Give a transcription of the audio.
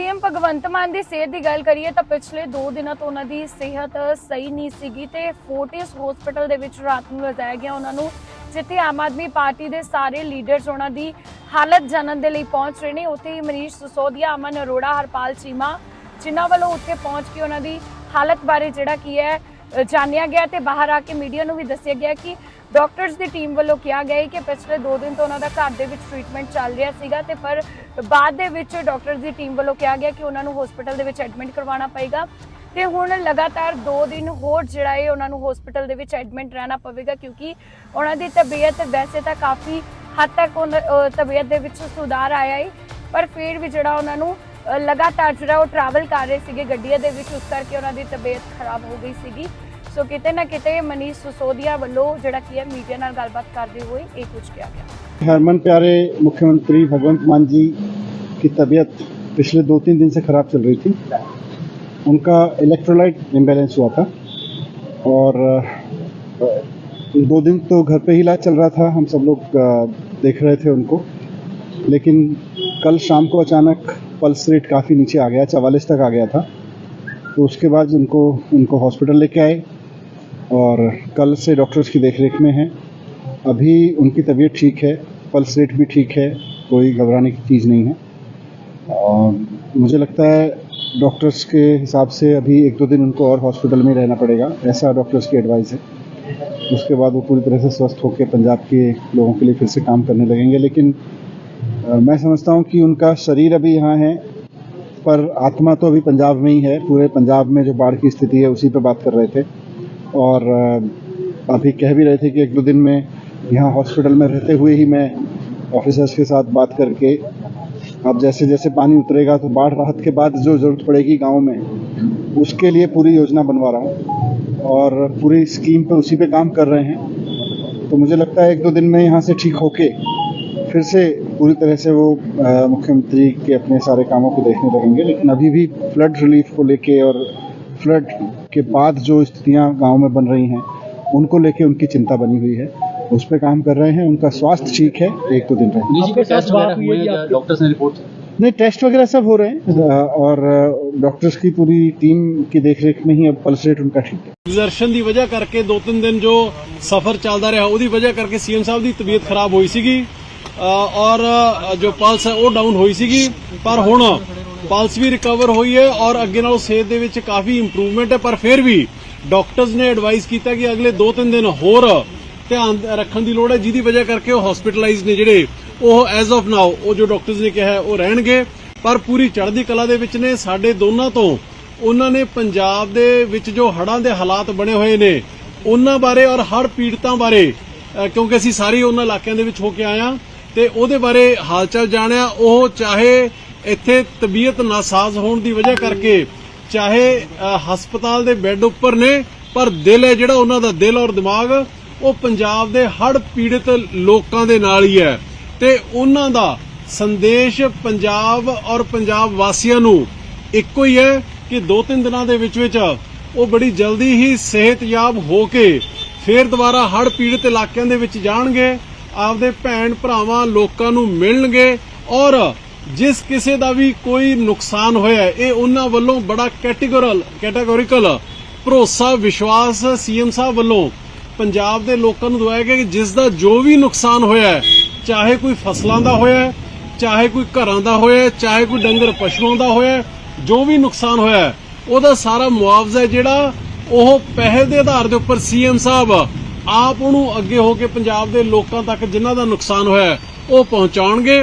CM Bhagwant Mann ਦੀ ਸਿਹਤ ਦੀ ਗੱਲ ਕਰੀਏ ਤਾਂ ਪਿਛਲੇ 2 ਦਿਨਾਂ ਤੋਂ ਉਹਨਾਂ ਦੀ ਸਿਹਤ ਸਹੀ ਨਹੀਂ ਸੀਗੀ ਤੇ ਫੋਰਟਿਸ ਹਸਪੀਟਲ ਦੇ ਵਿੱਚ ਰਾਤ ਨੂੰ ਲਿਜਾਇਆ ਗਿਆ ਉਹਨਾਂ ਨੂੰ, ਜਿੱਥੇ ਆਮ ਆਦਮੀ ਪਾਰਟੀ ਦੇ ਸਾਰੇ ਲੀਡਰਸ ਉਹਨਾਂ ਦੀ ਹਾਲਤ ਜਾਣਨ ਦੇ ਲਈ ਪਹੁੰਚ ਰਹੇ ਨੇ। ਉੱਥੇ ਹੀ ਮਨੀਸ਼ ਸਸੋਦੀਆ, ਅਮਨ ਅਰੋੜਾ, ਹਰਪਾਲ ਚੀਮਾ, ਜਿਨ੍ਹਾਂ ਵੱਲੋਂ ਉੱਥੇ ਪਹੁੰਚ ਕੇ ਉਹਨਾਂ ਦੀ ਹਾਲਤ ਬਾਰੇ ਜਿਹੜਾ ਕੀ ਹੈ ਜਾਣਿਆ ਗਿਆ ਤੇ ਬਾਹਰ ਆ ਕੇ ਮੀਡੀਆ ਨੂੰ ਵੀ ਦੱਸਿਆ ਗਿਆ ਕਿ ਡਾਕਟਰਸ ਦੀ ਟੀਮ ਵੱਲੋਂ ਕਿਹਾ ਗਿਆ ਹੈ ਕਿ ਪਿਛਲੇ 2 ਦਿਨ ਤੋਂ ਉਹਨਾਂ ਦਾ ਘਰ ਦੇ ਵਿੱਚ ਟ੍ਰੀਟਮੈਂਟ ਚੱਲ ਰਿਹਾ ਸੀਗਾ ਤੇ ਪਰ ਬਾਅਦ ਦੇ ਵਿੱਚ ਡਾਕਟਰਸ ਦੀ ਟੀਮ ਵੱਲੋਂ ਕਿਹਾ ਗਿਆ ਕਿ ਉਹਨਾਂ ਨੂੰ ਹਸਪੀਟਲ ਦੇ ਵਿੱਚ ਐਡਮਿਟ ਕਰਵਾਉਣਾ ਪਏਗਾ। ਤੇ ਹੁਣ ਲਗਾਤਾਰ 2 ਦਿਨ ਹੋਰ ਜਿਹੜਾ ਹੈ ਉਹਨਾਂ ਨੂੰ ਹਸਪੀਟਲ ਦੇ ਵਿੱਚ ਐਡਮਿਟ ਰਹਿਣਾ ਪਵੇਗਾ ਕਿਉਂਕਿ ਉਹਨਾਂ ਦੀ ਤਬੀਅਤ ਵੈਸੇ ਤਾਂ ਕਾਫੀ ਹੱਦ ਤੱਕ ਉਹਨਾਂ- ਤਬੀਅਤ ਦੇ ਵਿੱਚ ਸੁਧਾਰ ਆਇਆ ਹੈ ਪਰ ਫਿਰ ਵੀ ਜਿਹੜਾ ਉਹਨਾਂ ਨੂੰ ਲਗਾਤਾਰ ਜਿਹੜਾ ਉਹ ਟਰੈਵਲ ਕਰ ਰਹੇ ਸੀਗੇ ਗੱਡੀਆਂ ਦੇ ਵਿੱਚ, ਉਸ ਕਰਕੇ ਉਹਨਾਂ ਦੀ ਤਬੀਅਤ ਖਰਾਬ ਹੋ ਗਈ ਸੀਗੀ। ਸੋ ਕਿਤੇ ਨਾ ਕਿਤੇ ਮਨੀਸ਼ ਸਿਸੋਦੀਆ ਵੱਲੋਂ ਜਿਹੜਾ ਕੀ ਹੈ ਮੀਡੀਆ ਨਾਲ ਗੱਲਬਾਤ ਕਰਦੇ ਹੋਏ ਇਹ ਕੁਝ ਕਿਹਾ ਗਿਆ हरमन प्यारे मुख्यमंत्री भगवंत मान जी की तबीयत पिछले दो तीन दिन से ख़राब चल रही थी उनका इलेक्ट्रोलाइट इम्बैलेंस हुआ था और अ, दो दिन तो घर पे ही इलाज चल रहा था हम सब लोग अ, देख रहे थे उनको लेकिन कल शाम को अचानक पल्स रेट काफ़ी नीचे आ गया चवालीस तक आ गया था तो उसके बाद उनको उनको हॉस्पिटल लेके आए और कल से डॉक्टर्स की देखरेख में हैं। अभी उनकी तबीयत ठीक है पल्स रेट भी ठीक है, कोई घबराने की चीज़ नहीं है। और मुझे लगता है डॉक्टर्स के हिसाब से अभी एक दो दिन उनको और हॉस्पिटल में रहना पड़ेगा, ऐसा डॉक्टर्स की एडवाइस है। उसके बाद वो पूरी तरह से स्वस्थ होकर पंजाब के लोगों के लिए फिर से काम करने लगेंगे। लेकिन मैं समझता हूँ कि उनका शरीर अभी यहाँ है पर आत्मा तो अभी पंजाब में ही है, पूरे पंजाब में जो बाढ़ की स्थिति है उसी पर बात कर रहे थे। और अभी कह भी रहे थे कि एक दो दिन में यहाँ हॉस्पिटल में रहते हुए ही मैं ऑफिसर्स के साथ बात करके, अब जैसे जैसे पानी उतरेगा तो बाढ़ राहत के बाद जो ज़रूरत पड़ेगी गाँव में, उसके लिए पूरी योजना बनवा रहा हूँ। और पूरी स्कीम पर उसी पर काम कर रहे हैं। तो मुझे लगता है एक दो दिन में यहाँ से ठीक होके फिर से पूरी तरह से वो अ, मुख्यमंत्री के अपने सारे कामों को देखने लगेंगे लेकिन अभी भी फ्लड रिलीफ को लेके और फ्लड के बाद जो स्थितियाँ गांव में बन रही हैं उनको लेके उनकी चिंता बनी हुई है उस पर काम कर रहे हैं उनका स्वास्थ्य ठीक है एक दो दिन रहेंगे जी कोई टेस्ट वगैरह हुए हैं या डॉक्टर्स ने रिपोर्ट नहीं टेस्ट वगैरह सब हो रहे हैं अ, और डॉक्टर्स की पूरी टीम की देखरेख में ही अब पल्स रेट उनका ठीक है ਡਿਜ਼ਰਸ਼ਨ ਦੀ ਵਜ੍ਹਾ ਕਰਕੇ ਦੋ ਤਿੰਨ ਦਿਨ ਜੋ ਸਫ਼ਰ ਚੱਲਦਾ ਰਿਹਾ ਉਹਦੀ ਵਜ੍ਹਾ ਕਰਕੇ ਸੀਐਮ ਸਾਹਿਬ ਦੀ ਤਬੀਅਤ ਖਰਾਬ ਹੋਈ ਸੀਗੀ ਅ, ਔਰ ਜੋ ਪਲਸ ਹੈ ਉਹ ਡਾਊਨ ਹੋਈ ਸੀਗੀ। ਪਰ ਹੁਣ ਪਲਸ ਵੀ ਰਿਕਵਰ ਹੋਈ ਹੈ ਔਰ ਅੱਗੇ ਨਾਲੋਂ ਸਿਹਤ ਦੇ ਵਿੱਚ ਕਾਫੀ ਇੰਪਰੂਵਮੈਂਟ ਹੈ। ਪਰ ਫਿਰ ਵੀ ਡਾਕਟਰਸ ਨੇ ਐਡਵਾਈਸ ਕੀਤਾ ਕਿ ਅਗਲੇ 2-3 ਦਿਨ ਹੋਰ ਧਿਆਨ ਰੱਖਣ ਦੀ ਲੋੜ ਹੈ ਜਿਹਦੀ ਵਜ੍ਹਾ ਕਰਕੇ ਉਹ ਹਸਪੀਟਲਾਈਜ਼ ਨੇ ਜਿਹੜੇ। ਉਹ ਐਜ਼ ਆਫ ਨਾਓ ਉਹ ਜੋ ਡਾਕਟਰਸ ਨੇ ਕਿਹਾ ਹੈ, ਉਹ ਰਹਿਣਗੇ। ਪਰ ਪੂਰੀ ਚੜ੍ਹਦੀ ਕਲਾ ਦੇ ਵਿੱਚ ਨੇ ਸਾਡੇ ਦੋਨਾਂ ਤੋਂ ਉਹਨਾਂ ਨੇ ਪੰਜਾਬ ਦੇ ਵਿੱਚ ਜੋ ਹੜਾਂ ਦੇ ਹਾਲਾਤ ਬਣੇ ਹੋਏ ਨੇ ਉਹਨਾਂ ਬਾਰੇ ਔਰ ਹੜ ਪੀੜਤਾਂ ਬਾਰੇ ਕਿਉਂਕਿ ਅਸੀਂ ਸਾਰੇ ਉਹਨਾਂ ਇਲਾਕਿਆਂ ਦੇ ਵਿੱਚ ਹੋ ਕੇ ਆਏ ਹਾਂ। ਤੇ ਉਹਦੇ ਬਾਰੇ ਹਾਲਚਾਲ ਜਾਣਿਆ। ਉਹ ਚਾਹੇ ਇੱਥੇ ਤਬੀਅਤ ਨਾਸਾਜ਼ ਹੋਣ ਦੀ ਵਜ੍ਹਾ ਕਰਕੇ ਚਾਹੇ ਹਸਪਤਾਲ ਦੇ ਬੈੱਡ ਉੱਪਰ ਨੇ, ਪਰ ਦਿਲ ਹੈ ਜਿਹੜਾ ਉਹਨਾਂ ਦਾ, ਦਿਲ ਔਰ ਦਿਮਾਗ, ਉਹ ਪੰਜਾਬ ਦੇ ਹੜ ਪੀੜਤ ਲੋਕਾਂ ਦੇ ਨਾਲ ਹੀ ਹੈ। ਤੇ ਉਹਨਾਂ ਦਾ ਸੰਦੇਸ਼ ਪੰਜਾਬ ਔਰ ਪੰਜਾਬ ਵਾਸੀਆਂ ਨੂੰ ਇੱਕੋ ਹੀ ਹੈ ਕਿ ਦੋ ਤਿੰਨ ਦਿਨਾਂ ਦੇ ਵਿੱਚ ਵਿੱਚ ਉਹ ਬੜੀ ਜਲਦੀ ਹੀ ਸਿਹਤਯਾਬ ਹੋ ਕੇ ਫੇਰ ਦੁਬਾਰਾ ਹੜ ਪੀੜਤ ਇਲਾਕਿਆਂ ਦੇ ਵਿੱਚ ਜਾਣਗੇ। ਆਪਦੇ ਭੈਣ ਭਰਾਵਾਂ ਲੋਕਾਂ ਨੂੰ ਮਿਲਣਗੇ ਔਰ ਜਿਸ ਕਿਸੇ ਦਾ ਵੀ ਕੋਈ ਨੁਕਸਾਨ ਹੋਇਆ ਇਹ ਉਹਨਾਂ ਵੱਲੋਂ ਬੜਾ ਕੈਟੇਗੋਰਲ ਕੈਟਾਗੋਰੀਕਲ ਭਰੋਸਾ ਵਿਸ਼ਵਾਸ ਸੀਐਮ ਸਾਹਿਬ ਵੱਲੋਂ ਪੰਜਾਬ ਦੇ ਲੋਕਾਂ ਨੂੰ ਦਵਾਇਆ ਗਿਆ ਕਿ ਜਿਸ ਦਾ ਜੋ ਵੀ ਨੁਕਸਾਨ ਹੋਇਆ ਚਾਹੇ ਕੋਈ ਫਸਲਾਂ ਦਾ ਹੋਇਆ ਚਾਹੇ ਕੋਈ ਘਰਾਂ ਦਾ ਹੋਇਆ ਚਾਹੇ ਕੋਈ ਡੰਗਰ ਪਸ਼ੂਆਂ ਦਾ ਹੋਇਆ ਜੋ ਵੀ ਨੁਕਸਾਨ ਹੋਇਆ ਹੈ, ਉਹਦਾ ਸਾਰਾ ਮੁਆਵਜ਼ਾ ਜਿਹੜਾ ਉਹ ਪਹਿਲ ਦੇ ਆਧਾਰ ਦੇ ਉੱਪਰ ਸੀਐਮ ਸਾਹਿਬ ਆਪ ਉਹਨੂੰ ਅੱਗੇ ਹੋ ਕੇ ਪੰਜਾਬ ਦੇ ਲੋਕਾਂ ਤੱਕ ਜਿਨ੍ਹਾਂ ਦਾ ਨੁਕਸਾਨ ਹੋਇਆ ਉਹ ਪਹੁੰਚਾਉਣਗੇ।